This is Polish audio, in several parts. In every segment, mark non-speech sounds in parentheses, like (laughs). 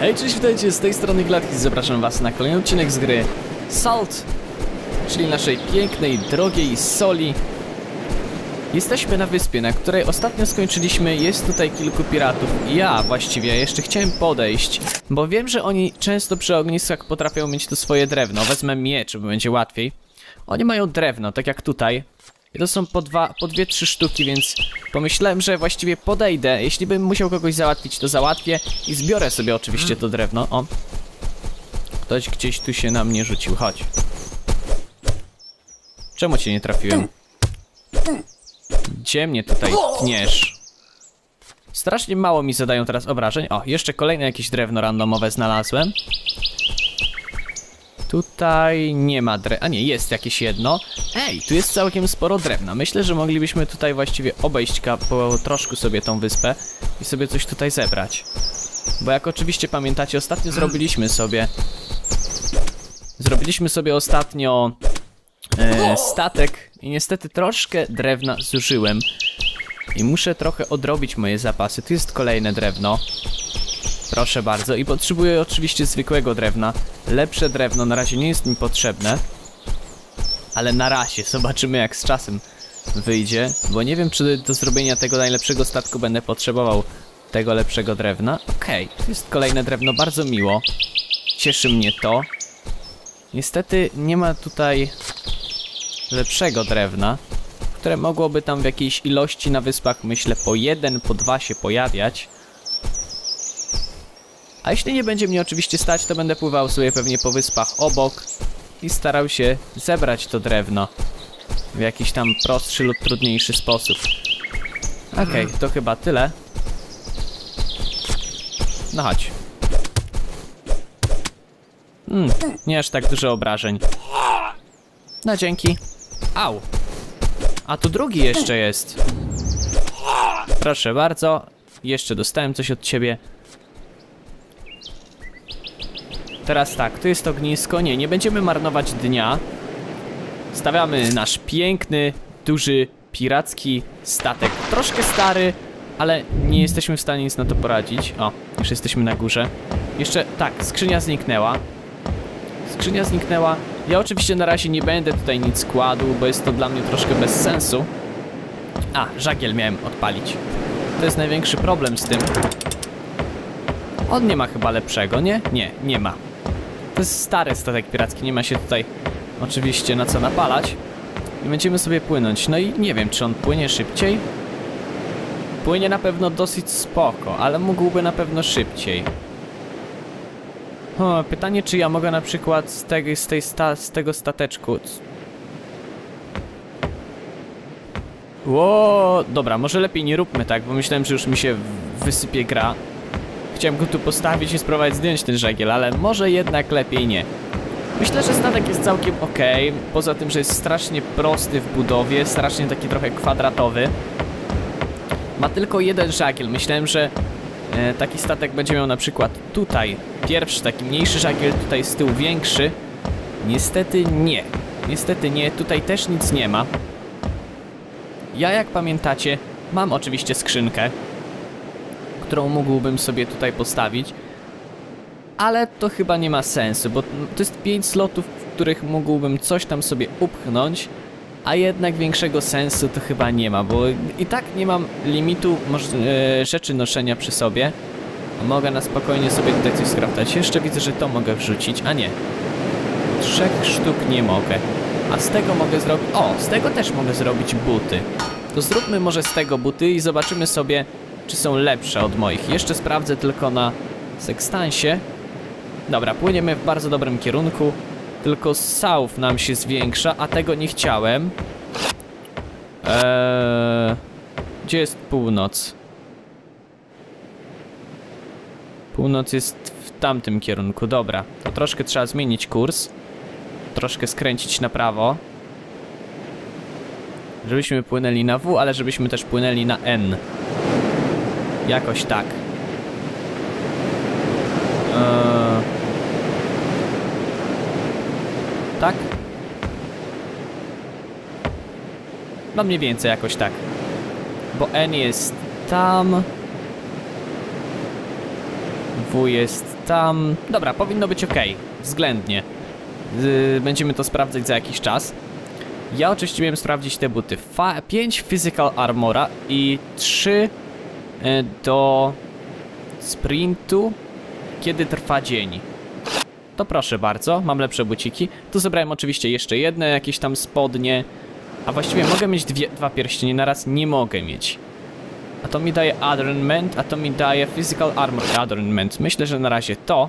Hej, cześć, witajcie, z tej strony Gladki, zapraszam was na kolejny odcinek z gry Salt, czyli naszej pięknej, drogiej soli. Jesteśmy na wyspie, na której ostatnio skończyliśmy, jest tutaj kilku piratów. Ja właściwie jeszcze chciałem podejść, bo wiem, że oni często przy ogniskach potrafią mieć tu swoje drewno. Wezmę miecz, bo będzie łatwiej. Oni mają drewno, tak jak tutaj. I to są po dwa, po dwie, trzy sztuki, więc pomyślałem, że właściwie podejdę. Jeśli bym musiał kogoś załatwić, to załatwię i zbiorę sobie oczywiście to drewno. O. Ktoś gdzieś tu się na mnie rzucił, chodź. Czemu cię nie trafiłem? Gdzie mnie tutaj tniesz? Strasznie mało mi zadają teraz obrażeń. O, jeszcze kolejne jakieś drewno randomowe znalazłem. Tutaj nie ma dre... A nie, jest jakieś jedno. Ej, tu jest całkiem sporo drewna. Myślę, że moglibyśmy tutaj właściwie obejść po troszku sobie tą wyspę i sobie coś tutaj zebrać. Bo jak oczywiście pamiętacie, ostatnio zrobiliśmy sobie... Zrobiliśmy sobie ostatnio e, statek i niestety troszkę drewna zużyłem. I muszę trochę odrobić moje zapasy. Tu jest kolejne drewno. Proszę bardzo. I potrzebuję oczywiście zwykłego drewna. Lepsze drewno na razie nie jest mi potrzebne. Ale na razie. (laughs) Zobaczymy jak z czasem wyjdzie. Bo nie wiem, czy do zrobienia tego najlepszego statku będę potrzebował tego lepszego drewna. Okej, okay. jest kolejne drewno. Bardzo miło. Cieszy mnie to. Niestety nie ma tutaj lepszego drewna, które mogłoby tam w jakiejś ilości na wyspach, myślę, po jeden, po dwa się pojawiać. A jeśli nie będzie mnie oczywiście stać, to będę pływał sobie pewnie po wyspach obok i starał się zebrać to drewno w jakiś tam prostszy lub trudniejszy sposób. Okej, okay, to chyba tyle. No chodź. Hmm, nie aż tak dużo obrażeń. No dzięki. Au. A tu drugi jeszcze jest. Proszę bardzo. Jeszcze dostałem coś od ciebie. Teraz tak, tu jest ognisko. Nie, nie będziemy marnować dnia. Stawiamy nasz piękny, duży, piracki statek. Troszkę stary, ale nie jesteśmy w stanie nic na to poradzić. O, już jesteśmy na górze. Jeszcze, tak, skrzynia zniknęła. Skrzynia zniknęła. Ja oczywiście na razie nie będę tutaj nic kładł, bo jest to dla mnie troszkę bez sensu. A, żagiel miałem odpalić. To jest największy problem z tym. On nie ma chyba lepszego, nie? Nie, nie ma. To jest stary statek piracki, nie ma się tutaj oczywiście na co napalać. I będziemy sobie płynąć. No i nie wiem, czy on płynie szybciej? Płynie na pewno dosyć spoko, ale mógłby na pewno szybciej. O, pytanie, czy ja mogę na przykład z, tego, z, tej sta, z tego stateczku... Ło, dobra, może lepiej nie róbmy tak, bo myślałem, że już mi się wysypie gra. Chciałem go tu postawić i spróbować zdjąć ten żagiel, ale może jednak lepiej nie. Myślę, że statek jest całkiem ok, poza tym, że jest strasznie prosty w budowie, strasznie taki trochę kwadratowy. Ma tylko jeden żagiel, myślałem, że e, taki statek będzie miał na przykład tutaj pierwszy, taki mniejszy żagiel, tutaj z tyłu większy. Niestety nie. Niestety nie, tutaj też nic nie ma. Ja, jak pamiętacie, mam oczywiście skrzynkę, którą mógłbym sobie tutaj postawić, ale to chyba nie ma sensu, bo to jest 5 slotów, w których mógłbym coś tam sobie upchnąć, a jednak większego sensu to chyba nie ma, bo i tak nie mam limitu e, rzeczy noszenia przy sobie. Mogę na spokojnie sobie tutaj coś skraftać. Jeszcze widzę, że to mogę wrzucić, a nie. Trzech sztuk nie mogę. A z tego mogę zrobić... O, z tego też mogę zrobić buty. To zróbmy może z tego buty i zobaczymy sobie, czy są lepsze od moich. Jeszcze sprawdzę tylko na sekstansie. Dobra, płyniemy w bardzo dobrym kierunku. Tylko south nam się zwiększa, a tego nie chciałem. Eee... Gdzie jest północ? Północ jest w tamtym kierunku, dobra. To troszkę trzeba zmienić kurs. Troszkę skręcić na prawo. Żebyśmy płynęli na W, ale żebyśmy też płynęli na N. Jakoś tak. Eee... Tak? No mniej więcej jakoś tak. Bo N jest tam. W jest tam... Dobra, powinno być ok, względnie. Yy, będziemy to sprawdzać za jakiś czas. Ja oczywiście miałem sprawdzić te buty. 5 physical armora i 3 e, do sprintu, kiedy trwa dzień. To proszę bardzo, mam lepsze buciki. Tu zebrałem oczywiście jeszcze jedne, jakieś tam spodnie. A właściwie mogę mieć dwie, dwa pierścienie na raz? Nie mogę mieć. A to mi daje adornment, a to mi daje physical armor adornment. Myślę, że na razie to.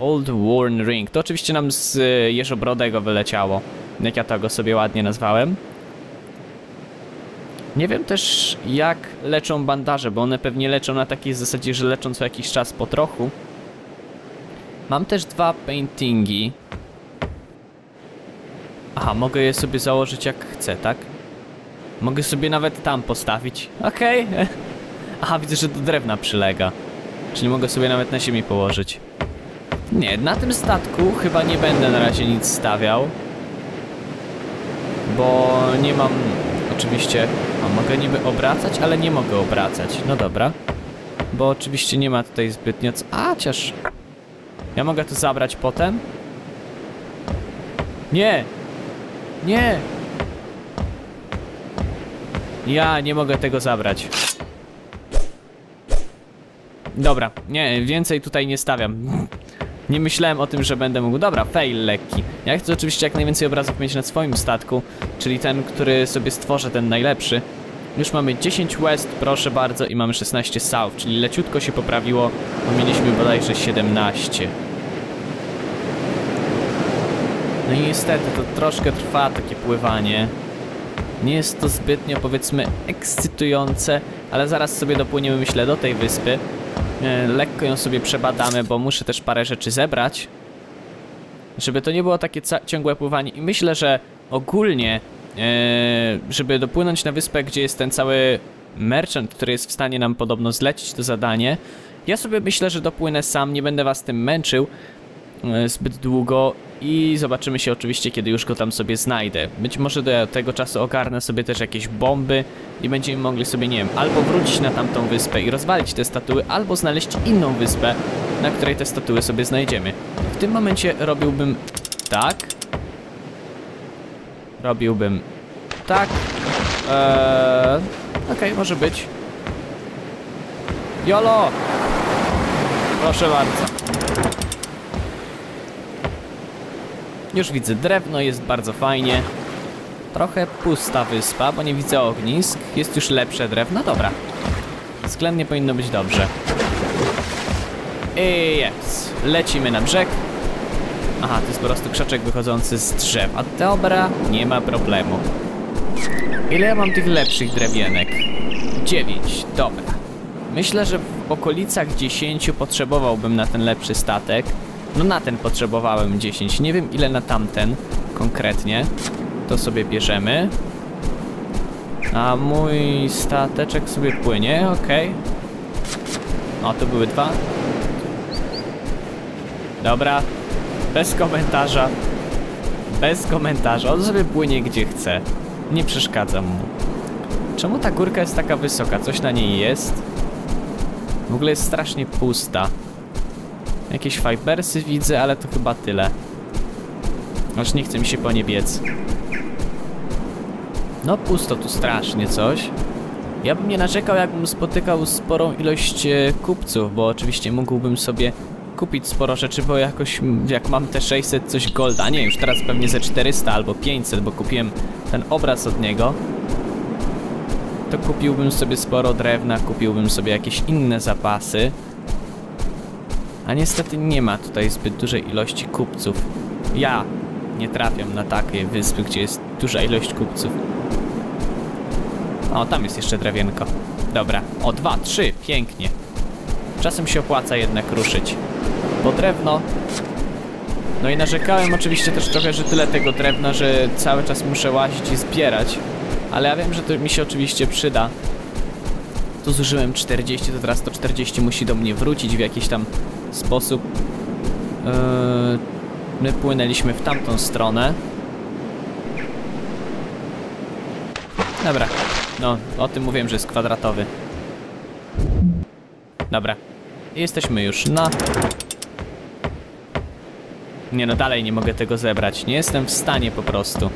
Old Worn Ring. To oczywiście nam z y, Jeżobrodego wyleciało. Jak ja to go sobie ładnie nazwałem. Nie wiem też jak leczą bandaże, bo one pewnie leczą na takiej zasadzie, że leczą co jakiś czas po trochu. Mam też dwa paintingi. Aha, mogę je sobie założyć jak chcę, tak? Mogę sobie nawet tam postawić. Okej. Okay. (laughs) Aha, widzę, że do drewna przylega. Czyli mogę sobie nawet na ziemi położyć. Nie, na tym statku chyba nie będę na razie nic stawiał. Bo nie mam... Oczywiście... Mogę niby obracać, ale nie mogę obracać. No dobra. Bo oczywiście nie ma tutaj zbytnio co... A, chociaż... Ja mogę to zabrać potem? Nie! Nie! Ja nie mogę tego zabrać. Dobra, nie, więcej tutaj nie stawiam. Nie myślałem o tym, że będę mógł. Dobra, fail lekki. Ja chcę oczywiście jak najwięcej obrazów mieć na swoim statku, czyli ten, który sobie stworzę, ten najlepszy. Już mamy 10 west, proszę bardzo, i mamy 16 south, czyli leciutko się poprawiło, bo mieliśmy bodajże 17. No i niestety, to troszkę trwa takie pływanie. Nie jest to zbytnio, powiedzmy, ekscytujące, ale zaraz sobie dopłyniemy, myślę, do tej wyspy. E, lekko ją sobie przebadamy, bo muszę też parę rzeczy zebrać. Żeby to nie było takie ciągłe pływanie i myślę, że ogólnie, e, żeby dopłynąć na wyspę, gdzie jest ten cały merchant, który jest w stanie nam podobno zlecić to zadanie, ja sobie myślę, że dopłynę sam, nie będę was tym męczył e, zbyt długo i zobaczymy się oczywiście, kiedy już go tam sobie znajdę. Być może do tego czasu ogarnę sobie też jakieś bomby i będziemy mogli sobie, nie wiem, albo wrócić na tamtą wyspę i rozwalić te statuły, albo znaleźć inną wyspę, na której te statuły sobie znajdziemy. W tym momencie robiłbym tak. Robiłbym tak. Eee, Okej, okay, może być. Jolo! Proszę bardzo. Już widzę drewno, jest bardzo fajnie. Trochę pusta wyspa, bo nie widzę ognisk. Jest już lepsze drewno, dobra. Względnie powinno być dobrze. I jest. Lecimy na brzeg. Aha, to jest po prostu krzaczek wychodzący z drzewa. Dobra, nie ma problemu. Ile ja mam tych lepszych drewienek? 9, dobra. Myślę, że w okolicach 10 potrzebowałbym na ten lepszy statek. No na ten potrzebowałem 10. Nie wiem ile na tamten konkretnie. To sobie bierzemy. A mój stateczek sobie płynie, okej. Okay. O, to były dwa. Dobra. Bez komentarza. Bez komentarza. On sobie płynie gdzie chce. Nie przeszkadzam mu. Czemu ta górka jest taka wysoka? Coś na niej jest? W ogóle jest strasznie pusta. Jakieś fibersy widzę, ale to chyba tyle. Aż nie chce mi się po nie biec. No pusto tu strasznie coś. Ja bym nie narzekał, jakbym spotykał sporą ilość e, kupców, bo oczywiście mógłbym sobie kupić sporo rzeczy, bo jakoś jak mam te 600 coś golda, nie już teraz pewnie ze 400 albo 500, bo kupiłem ten obraz od niego. To kupiłbym sobie sporo drewna, kupiłbym sobie jakieś inne zapasy. A niestety nie ma tutaj zbyt dużej ilości kupców. Ja nie trafiam na takie wyspy, gdzie jest duża ilość kupców. O, tam jest jeszcze drewienko. Dobra, o dwa, trzy, pięknie. Czasem się opłaca jednak ruszyć. Bo drewno... No i narzekałem oczywiście też trochę, że tyle tego drewna, że cały czas muszę łazić i zbierać. Ale ja wiem, że to mi się oczywiście przyda. Tu zużyłem 40, to teraz to 40 musi do mnie wrócić w jakiś tam sposób. Yy, my płynęliśmy w tamtą stronę. Dobra, no o tym mówiłem, że jest kwadratowy. Dobra, jesteśmy już na... Nie no, dalej nie mogę tego zebrać. Nie jestem w stanie po prostu.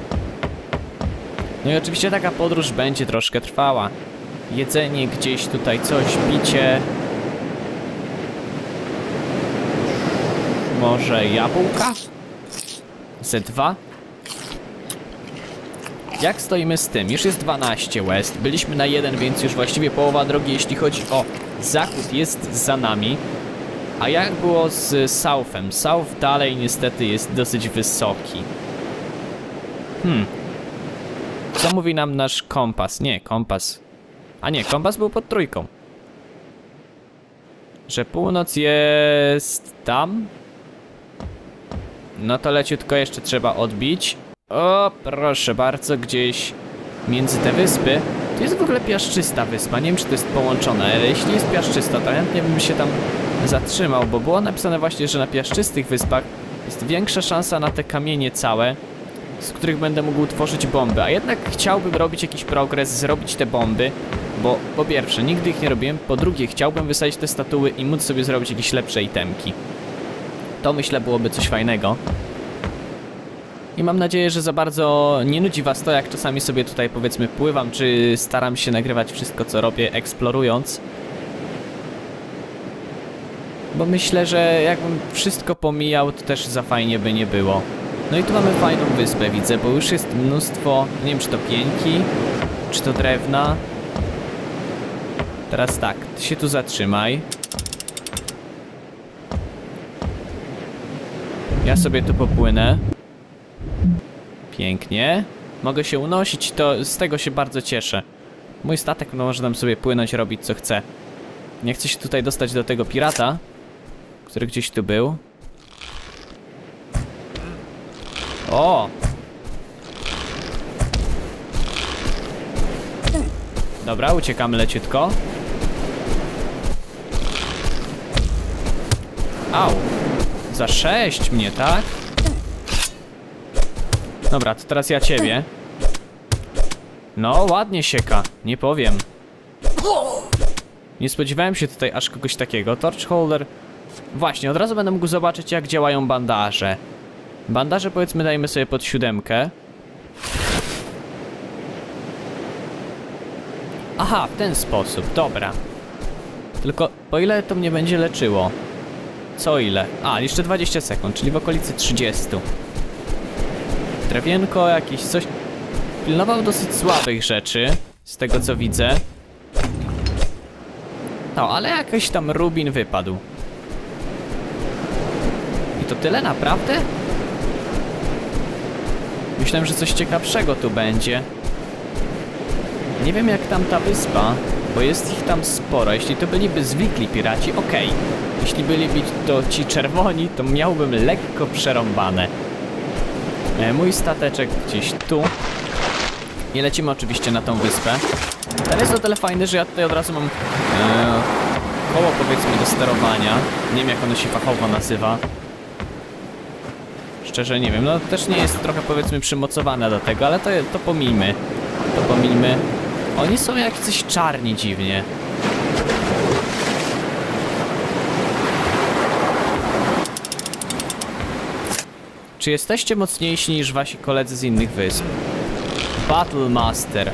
No i oczywiście taka podróż będzie troszkę trwała. Jedzenie gdzieś tutaj, coś, picie. Może jabłka? Ze dwa? Jak stoimy z tym? Już jest 12 West. Byliśmy na jeden, więc już właściwie połowa drogi, jeśli chodzi o zachód, jest za nami. A jak było z Southem? South dalej niestety jest dosyć wysoki. Hmm. Co mówi nam nasz kompas? Nie, kompas. A nie, kompas był pod trójką. Że północ jest tam? No to leciutko jeszcze trzeba odbić. O, proszę bardzo, gdzieś między te wyspy. To jest w ogóle piaszczysta wyspa. Nie wiem, czy to jest połączone, ale jeśli jest piaszczysta, to chętnie bym się tam zatrzymał, bo było napisane właśnie, że na piaszczystych wyspach jest większa szansa na te kamienie całe, z których będę mógł tworzyć bomby. A jednak chciałbym robić jakiś progres, zrobić te bomby, bo po pierwsze, nigdy ich nie robiłem, po drugie, chciałbym wysadzić te statuły i móc sobie zrobić jakieś lepsze itemki. To myślę byłoby coś fajnego. I mam nadzieję, że za bardzo nie nudzi was to, jak czasami sobie tutaj powiedzmy pływam, czy staram się nagrywać wszystko, co robię, eksplorując. Bo myślę, że jakbym wszystko pomijał, to też za fajnie by nie było. No i tu mamy fajną wyspę, widzę, bo już jest mnóstwo, nie wiem czy to pięki, czy to drewna. Teraz tak, ty się tu zatrzymaj. Ja sobie tu popłynę. Pięknie. Mogę się unosić, to z tego się bardzo cieszę. Mój statek no, może nam sobie płynąć, robić co chce. Nie chcę się tutaj dostać do tego pirata, który gdzieś tu był. O! Dobra, uciekamy leciutko. Au! Za sześć mnie, tak? Dobra, to teraz ja ciebie. No, ładnie sieka, nie powiem. Nie spodziewałem się tutaj aż kogoś takiego. Torch holder. Właśnie, od razu będę mógł zobaczyć, jak działają bandaże. Bandaże powiedzmy dajmy sobie pod siódemkę. Aha, w ten sposób, dobra. Tylko po ile to mnie będzie leczyło? Co ile? A, jeszcze 20 sekund, czyli w okolicy 30. Drewienko, jakieś coś... Pilnował dosyć słabych rzeczy, z tego co widzę. No, ale jakiś tam rubin wypadł. I to tyle naprawdę? Myślałem, że coś ciekawszego tu będzie. Nie wiem jak tam ta wyspa, bo jest ich tam sporo. Jeśli to byliby zwykli piraci, okej. Okay. Jeśli byliby to ci czerwoni, to miałbym lekko przerąbane. E, mój stateczek gdzieś tu. I lecimy oczywiście na tą wyspę. Ten jest o tyle fajny, że ja tutaj od razu mam e, koło powiedzmy do sterowania. Nie wiem jak ono się fachowo nazywa. Szczerze nie wiem, no też nie jest trochę powiedzmy przymocowane do tego, ale to, to pomijmy. To pomijmy. Oni są jak coś czarni dziwnie. Czy jesteście mocniejsi niż wasi koledzy z innych wysp? Battle Master.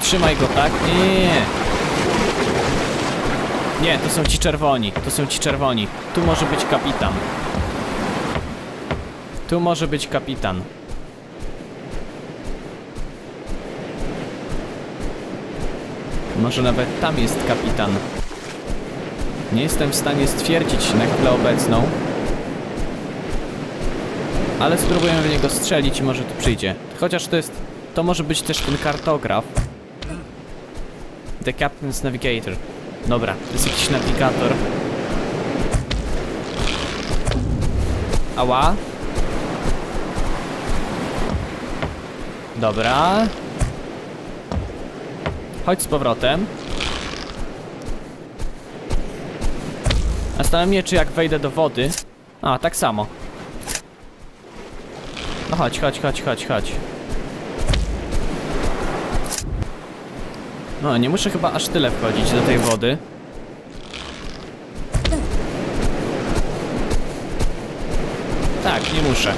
Trzymaj go, tak? Nie. Nie, to są ci czerwoni. To są ci czerwoni. Tu może być kapitan. Tu może być kapitan. Może nawet tam jest kapitan. Nie jestem w stanie stwierdzić na chwilę obecną. Ale spróbuję w niego strzelić i może tu przyjdzie. Chociaż to jest... To może być też ten kartograf. The Captain's Navigator. Dobra, to jest jakiś nawigator. Ała. Dobra. Chodź z powrotem. Zastanawiam się, czy jak wejdę do wody... A, tak samo. No chodź, chodź, chodź, chodź, chodź. No, nie muszę chyba aż tyle wchodzić do tej wody. Tak, nie muszę.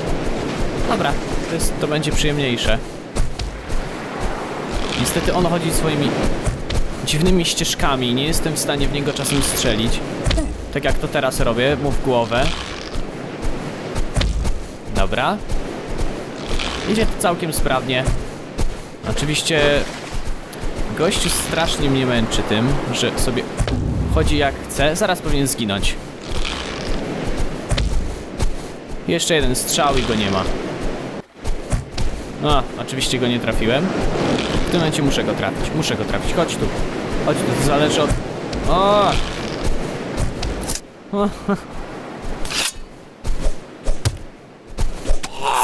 Dobra, to, jest, to będzie przyjemniejsze. Niestety on chodzi swoimi dziwnymi ścieżkami. Nie jestem w stanie w niego czasem strzelić. Tak jak to teraz robię, mu w głowę. Dobra. Idzie to całkiem sprawnie. Oczywiście gościu strasznie mnie męczy tym, że sobie chodzi jak chce. Zaraz powinien zginąć. Jeszcze jeden strzał i go nie ma. No, oczywiście go nie trafiłem. W tym momencie muszę go trafić, muszę go trafić. Chodź tu. Chodź tu, to zależy od... O! O.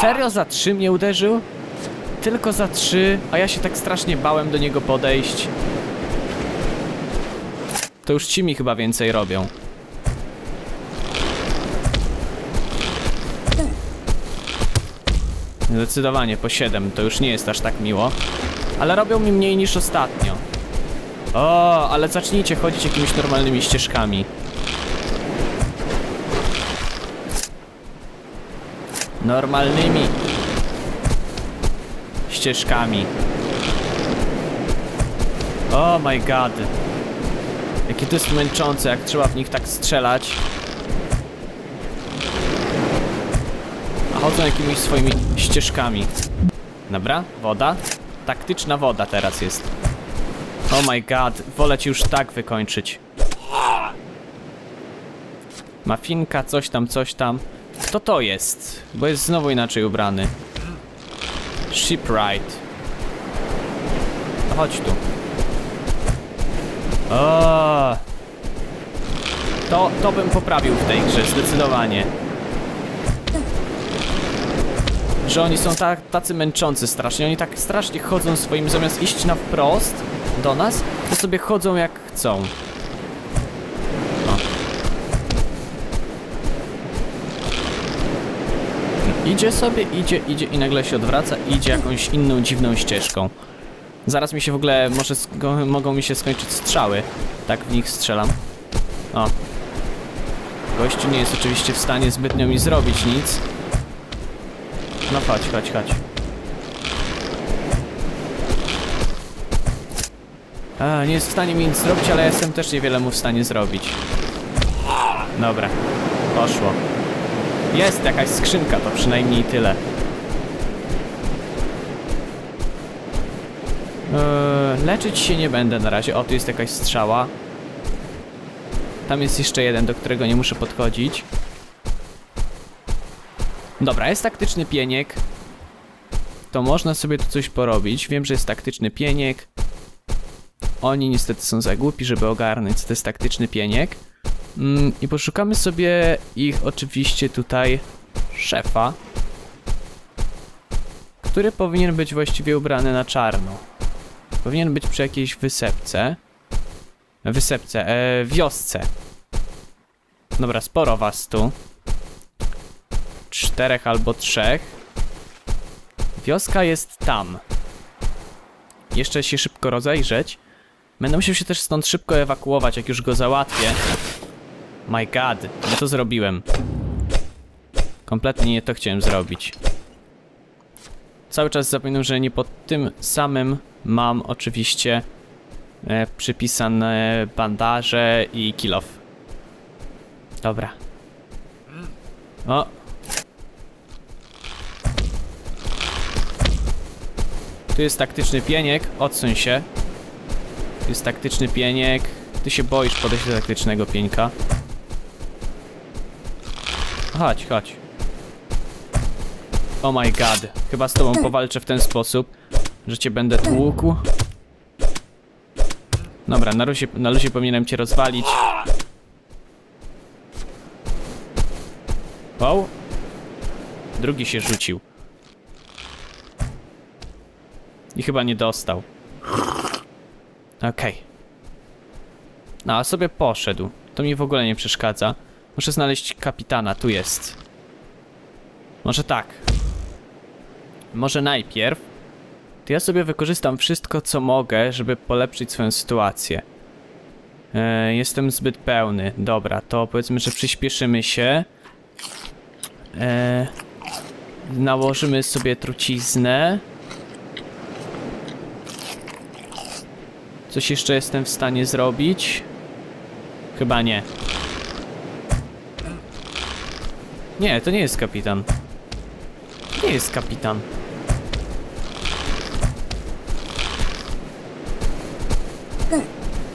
Serio za trzy mnie uderzył? Tylko za trzy, a ja się tak strasznie bałem do niego podejść. To już ci mi chyba więcej robią. Zdecydowanie po 7 to już nie jest aż tak miło. Ale robią mi mniej niż ostatnio. O, ale zacznijcie chodzić jakimiś normalnymi ścieżkami. Normalnymi ścieżkami. Oh my god. Jakie to jest męczące, jak trzeba w nich tak strzelać. A chodzą jakimiś swoimi ścieżkami. Dobra, woda. Taktyczna woda teraz jest. Oh my god, wolę ci już tak wykończyć. Mafinka, coś tam, coś tam. Kto to jest? Bo jest znowu inaczej ubrany. Shipwright. No chodź tu. O. To, to bym poprawił w tej grze, zdecydowanie. Że oni są tak, tacy męczący strasznie, oni tak strasznie chodzą swoim, zamiast iść na wprost do nas, to sobie chodzą jak chcą. O. Idzie sobie, idzie, idzie i nagle się odwraca i idzie jakąś inną dziwną ścieżką. Zaraz mi się w ogóle, może mogą mi się skończyć strzały. Tak w nich strzelam. O. Gościu nie jest oczywiście w stanie zbytnio mi zrobić nic. No chodź, chodź, chodź. A, nie jest w stanie mi nic zrobić, ale jestem też niewiele mu w stanie zrobić. Dobra, poszło. Jest jakaś skrzynka, to przynajmniej tyle. Eee, leczyć się nie będę na razie. O, tu jest jakaś strzała. Tam jest jeszcze jeden, do którego nie muszę podchodzić. Dobra, jest taktyczny pieniek. To można sobie tu coś porobić. Wiem, że jest taktyczny pieniek. Oni niestety są za głupi, żeby ogarnąć, co to jest taktyczny pieniek. Mm, I poszukamy sobie ich oczywiście tutaj szefa, który powinien być właściwie ubrany na czarno. Powinien być przy jakiejś wysepce. Wysepce, e, wiosce. Dobra, sporo was tu. Czterech albo trzech. Wioska jest tam. Jeszcze się szybko rozejrzeć. Będę musiał się też stąd szybko ewakuować, jak już go załatwię. My god, ja to zrobiłem. Kompletnie nie to chciałem zrobić. Cały czas zapominam, że nie pod tym samym mam oczywiście e, przypisane bandaże i kill off. Dobra. O! Tu jest taktyczny pieniek, odsuń się. Tu jest taktyczny pieniek. Ty się boisz podejść do taktycznego pieńka. Chodź, chodź. Oh my god. Chyba z tobą powalczę w ten sposób, że cię będę tłukł. Dobra, na luzie, na luzie powinienem cię rozwalić. Wow. Drugi się rzucił. I chyba nie dostał. Okej. Okay. No, a sobie poszedł. To mi w ogóle nie przeszkadza. Muszę znaleźć kapitana, tu jest. Może tak. Może najpierw to ja sobie wykorzystam wszystko, co mogę, żeby polepszyć swoją sytuację. E, jestem zbyt pełny. Dobra, to powiedzmy, że przyspieszymy się. E, nałożymy sobie truciznę. Coś jeszcze jestem w stanie zrobić? Chyba nie. Nie, to nie jest kapitan. Nie jest kapitan.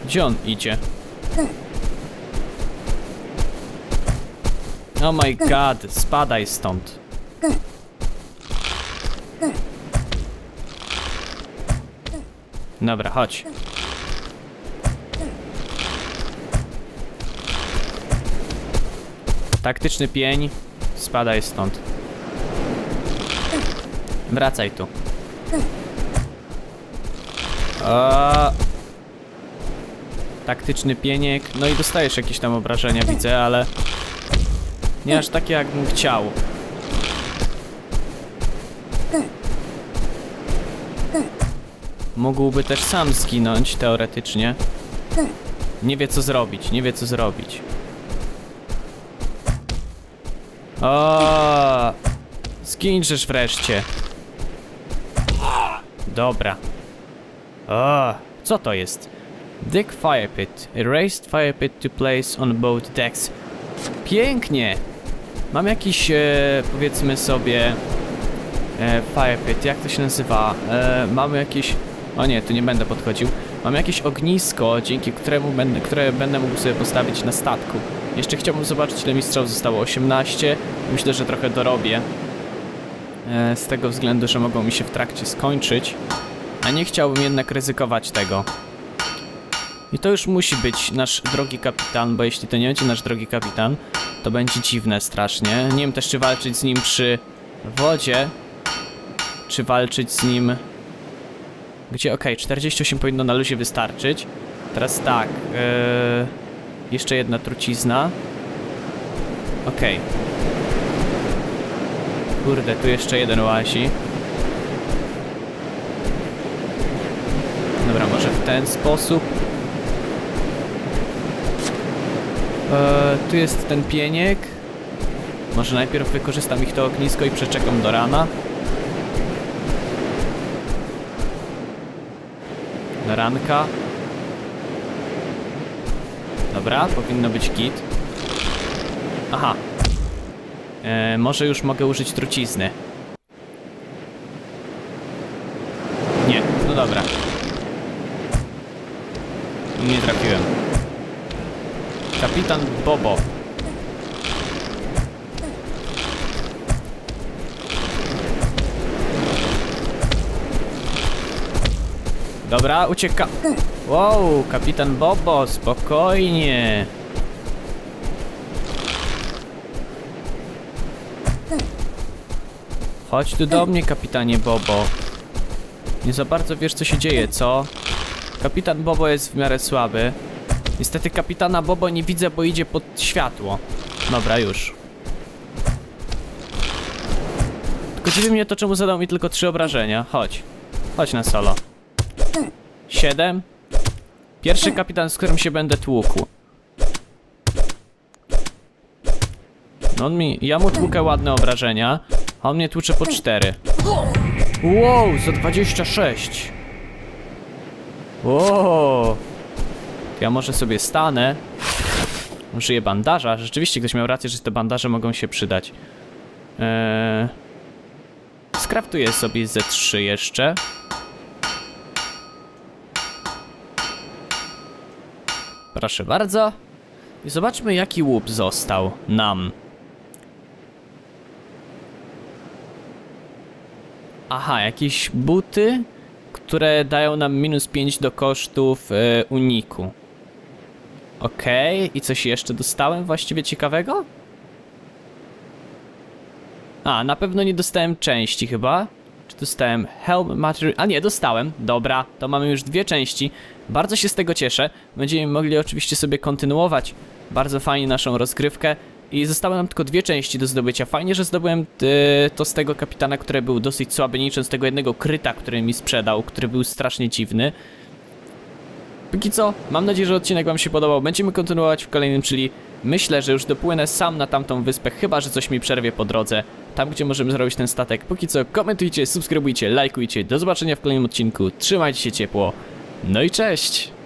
Gdzie on idzie? Oh my god, spadaj stąd. Dobra, chodź. Taktyczny pień, spadaj stąd. Wracaj tu. O! Taktyczny pieniek. No i dostajesz jakieś tam obrażenia, widzę, ale... Nie aż takie, jakbym chciał. Mógłby też sam zginąć, teoretycznie. Nie wie co zrobić, nie wie co zrobić. O, Zginżesz wreszcie. Dobra. O, co to jest? Dig fire pit. Erased fire pit to place on both decks. Pięknie! Mam jakiś, e, powiedzmy sobie, e, fire pit, jak to się nazywa? E, mamy jakieś... O nie, tu nie będę podchodził. Mam jakieś ognisko, dzięki któremu będę, które będę mógł sobie postawić na statku. Jeszcze chciałbym zobaczyć, ile mi strzał zostało. 18. Myślę, że trochę dorobię. E, z tego względu, że mogą mi się w trakcie skończyć. A nie chciałbym jednak ryzykować tego. I to już musi być nasz drogi kapitan, bo jeśli to nie będzie nasz drogi kapitan, to będzie dziwne strasznie. Nie wiem też, czy walczyć z nim przy wodzie, czy walczyć z nim... Gdzie? Okej, 48 powinno na luzie wystarczyć. Teraz tak, yy... jeszcze jedna trucizna. Okej. Kurde, tu jeszcze jeden łazi. Dobra, może w ten sposób. Eee, tu jest ten pieniek. Może najpierw wykorzystam ich to ognisko i przeczekam do rana. Do ranka. Dobra, powinno być kit. Aha. Eee, może już mogę użyć trucizny. Nie, no dobra. Nie trafiłem. Kapitan Bobo. Dobra, ucieka. Wow, kapitan Bobo, spokojnie. Chodź tu do mnie, kapitanie Bobo. Nie za bardzo wiesz, co się dzieje, co? Kapitan Bobo jest w miarę słaby. Niestety kapitana Bobo nie widzę, bo idzie pod światło. Dobra, już. Tylko dziwi mnie to, czemu zadał mi tylko trzy obrażenia. Chodź. Chodź na solo. Siedem. Pierwszy kapitan, z którym się będę tłukł. No on mi... Ja mu tłukę ładne obrażenia, a on mnie tłucze po cztery. Wow, za 26. Wow. Ja może sobie stanę. Użyję bandaża. Rzeczywiście ktoś miał rację, że te bandaże mogą się przydać. Eee... Skraftuję sobie ze 3 jeszcze. Proszę bardzo. I zobaczmy jaki łup został nam. Aha, jakieś buty, które dają nam minus 5 do kosztów e, uniku. Okej, okay. i coś jeszcze dostałem właściwie ciekawego? A, na pewno nie dostałem części chyba. Czy dostałem helm material? A nie, dostałem. Dobra, to mamy już dwie części. Bardzo się z tego cieszę. Będziemy mogli oczywiście sobie kontynuować bardzo fajnie naszą rozgrywkę. i zostały nam tylko dwie części do zdobycia. Fajnie, że zdobyłem e, to z tego kapitana, który był dosyć słaby, niczym z tego jednego kryta, który mi sprzedał, który był strasznie dziwny. Póki co, mam nadzieję, że odcinek wam się podobał. Będziemy kontynuować w kolejnym, czyli myślę, że już dopłynę sam na tamtą wyspę, chyba, że coś mi przerwie po drodze. Tam, gdzie możemy zrobić ten statek. Póki co, komentujcie, subskrybujcie, lajkujcie. Do zobaczenia w kolejnym odcinku. Trzymajcie się ciepło. No i cześć!